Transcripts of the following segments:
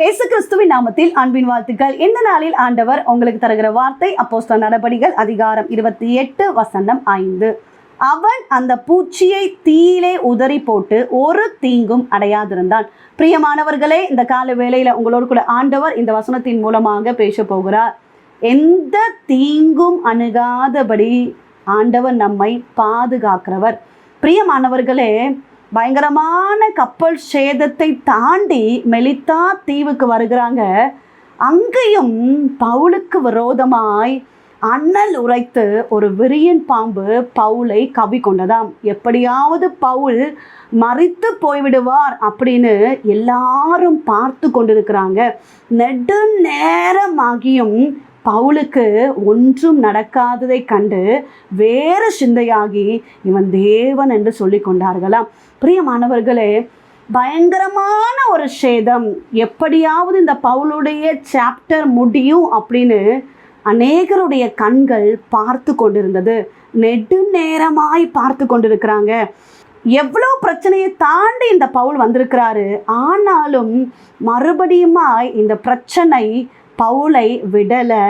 இயேசு கிறிஸ்துவின் நாமத்தில் அன்பின் வாழ்த்துக்கள். இந்த நாளில் ஆண்டவர் உங்களுக்கு தருகிற வார்த்தை அப்போஸ்ட நடபடிகள் அதிகாரம் இருபத்தி எட்டு வசனம் ஐந்து. அவன் அந்த பூச்சியை தீயிலே உதறி போட்டு ஒரு தீங்கும் அடையாதிருந்தான். பிரியமானவர்களே இந்த கால வேளையில உங்களோடு கூட ஆண்டவர் இந்த வசனத்தின் மூலமாக பேச போகிறார். எந்த தீங்கும் அணுகாதபடி ஆண்டவர் நம்மை பாதுகாக்கிறவர். பிரியமானவர்களே பயங்கரமான கப்பல் சேதத்தை தாண்டி மெலித்தா தீவுக்கு வருகிறாங்க. அங்கேயும் பவுலுக்கு விரோதமாய் அண்ணல் உரைத்து ஒரு விரியன் பாம்பு பவுலை கவி கொண்டதாம். எப்படியாவது பவுல் மறித்து போய்விடுவார் அப்படின்னு எல்லாரும் பார்த்து கொண்டிருக்கிறாங்க. நெடு நேரமாகியும் பவுலுக்கு ஒன்றும் நடக்காததை கண்டு வேறு சிந்தையாகி இவன் தேவன் என்று சொல்லி கொண்டார்களாம். பிரியமானவர்களே பயங்கரமான ஒரு சேதம். எப்படியாவது இந்த பவுலுடைய சாப்டர் முடியும் அப்படின்னு அநேகருடைய கண்கள் பார்த்து கொண்டிருந்தது. நெடுநேரமாய் பார்த்து கொண்டிருக்கிறாங்க. எவ்வளோ பிரச்சனையை தாண்டி இந்த பவுல் வந்திருக்கிறாரு. ஆனாலும் மறுபடியுமாய் இந்த பிரச்சனை பவுலை விடலை.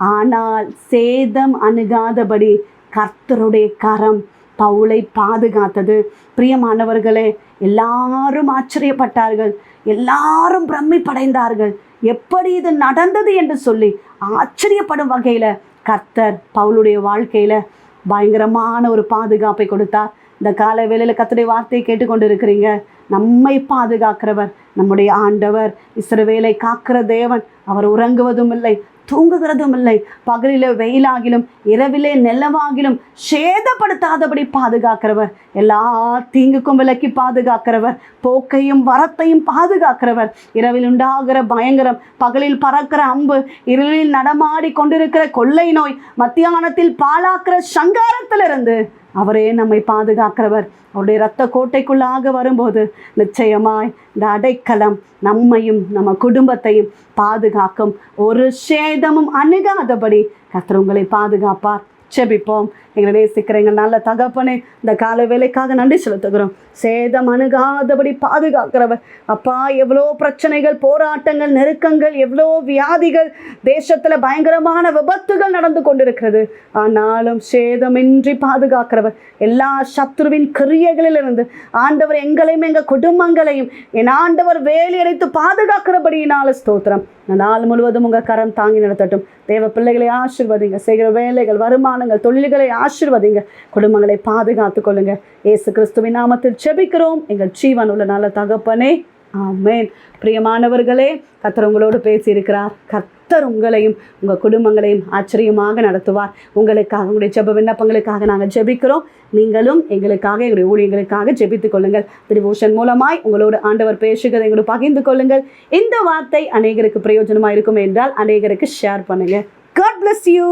ஆனால் சேதம் அணுகாதபடி கர்த்தருடைய கரம் பவுலை பாதுகாத்தது. பிரியமானவர்களே எல்லாரும் ஆச்சரியப்பட்டார்கள். எல்லாரும் பிரமிப்படைந்தார்கள். எப்படி இது நடந்தது என்று சொல்லி ஆச்சரியப்படும் வகையில் கர்த்தர் பவுலுடைய வாழ்க்கையில் பயங்கரமான ஒரு பாதுகாப்பை கொடுத்தார். இந்த கால வேளையில் கத்துடைய வார்த்தையை கேட்டுக்கொண்டு இருக்கிறீங்க நம்மை பாதுகாக்கிறவர் நம்முடைய ஆண்டவர் இஸ்ரவேலை காக்கிற தேவன். அவர் உறங்குவதும் இல்லை தூங்குகிறதும் இல்லை. பகலிலே வெயிலாகிலும் இரவிலே நிலவாகிலும் சேதப்படுத்தாதபடி பாதுகாக்கிறவர். எல்லா தீங்குக்கும் விலக்கி பாதுகாக்கிறவர். போக்கையும் வரத்தையும் பாதுகாக்கிறவர். இரவில் உண்டாகிற பயங்கரம் பகலில் பறக்கிற அம்பு இருளில் நடமாடி கொண்டிருக்கிற கொள்ளை நோய் மத்தியானத்தில் பாலாக்கிற சங்காரத்திலிருந்து அவரே நம்மை பாதுகாக்கிறவர். அவருடைய இரத்த கோட்டைக்குள்ளாக வரும்போது நிச்சயமாய் இந்த அடைக்கலம் நம்மையும் நம்ம குடும்பத்தையும் பாதுகாக்கும். ஒரு சேதமும் அணுகாதபடி கர்த்தர் உங்களை பாதுகாப்பார். செபிப்போம். எங்களை நேசிக்கிற எங்கள் நல்ல தகப்பனே இந்த கால வேலைக்காக நன்றி செலுத்துகிறோம். சேதம் அணுகாதபடி பாதுகாக்கிறவர். அப்பா எவ்வளோ பிரச்சனைகள் போராட்டங்கள் நெருக்கங்கள் எவ்வளோ வியாதிகள் தேசத்தில் பயங்கரமான விபத்துகள் நடந்து கொண்டிருக்கிறது. ஆனாலும் சேதமின்றி பாதுகாக்கிறவர். எல்லா சத்ருவின் கிரியைகளிலிருந்து ஆண்டவர் எங்களையும் எங்கள் குடும்பங்களையும் என் ஆண்டவர் வேலி அடைத்து பாதுகாக்கிறபடியினால ஸ்தோத்திரம். நாள் முழுவதும் உங்கள் கரம் தாங்கி நடத்தட்டும். தேவ பிள்ளைகளை ஆசிர்வதிங்க. செய்கிற வேலைகள் வருமானங்கள் தொழில்களை ஆசிர்வதிங்க. குடும்பங்களை பாதுகாத்து கொள்ளுங்க ஏசு கிறிஸ்துவின் நாமத்தில் செபிக்கிறோம் எங்கள் ஜீவன் உள்ள நல்ல தகப்பனே. ஆமேன். பிரியமானவர்களே கத்தர் உங்களோடு பேசியிருக்கிறார். கத்தர் உங்களையும் உங்கள் குடும்பங்களையும் ஆச்சரியமாக நடத்துவார். உங்களுக்காக உங்களுடைய ஜெப விண்ணப்பங்களுக்காக நாங்கள் ஜெபிக்கிறோம். நீங்களும் எங்களுக்காக எங்களுடைய ஊழியங்களுக்காக ஜெபித்துக் கொள்ளுங்கள். திரிபூஷன் மூலமாய் உங்களோடு ஆண்டவர் பேசுகிறதை எங்களோட பகிர்ந்து கொள்ளுங்கள். இந்த வார்த்தை அநேகருக்கு பிரயோஜனமாக இருக்கும் என்றால் அநேகருக்கு ஷேர் பண்ணுங்கள் காட் பிளஸ் யூ